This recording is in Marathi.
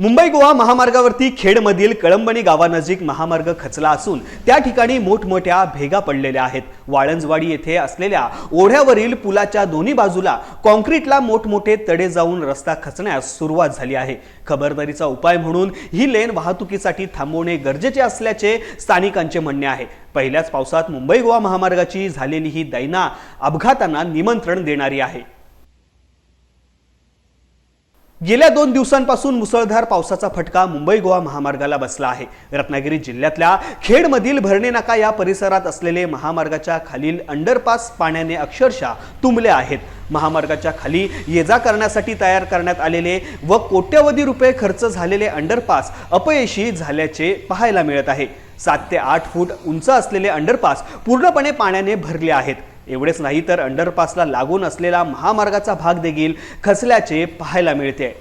मुंबई गोवा महामार्गावरती खेडमधील कळंबणी गावानजीक महामार्ग खचला असून त्या ठिकाणी मोठमोठ्या भेगा पडलेल्या आहेत. वाळंजवाडी येथे असलेल्या ओढ्यावरील पुलाच्या दोन्ही बाजूला कॉन्क्रीटला मोठमोठे तडे जाऊन रस्ता खचण्यास सुरुवात झाली आहे. खबरदारीचा उपाय म्हणून ही लेन वाहतुकीसाठी थांबवणे गरजेचे असल्याचे स्थानिकांचे म्हणणे आहे. पहिल्याच पावसात मुंबई गोवा महामार्गाची झालेली ही दैना अपघातांना निमंत्रण देणारी आहे. गेल्या दोन दिवसांपासून मुसळधार पावसाचा फटका मुंबई गोवा महामार्गाला बसला आहे. रत्नागिरी जिल्ह्यातल्या खेडमधील भरणे नाका या परिसरात असलेले महामार्गाच्या खालील अंडरपास पाण्याने अक्षरशः तुंबले आहेत. महामार्गाच्या खाली ये जा करण्यासाठी तयार करण्यात आलेले व कोट्यवधी रुपये खर्च झालेले अंडरपास अपयशी झाल्याचे पाहायला मिळत आहे. सात ते आठ फूट उंच असलेले अंडरपास पूर्णपणे पाण्याने भरले आहेत. एवढेच नाही तर अंडरपासला लागून असलेला महामार्गाचा भाग देखील खचल्याचे पाहायला मिळते.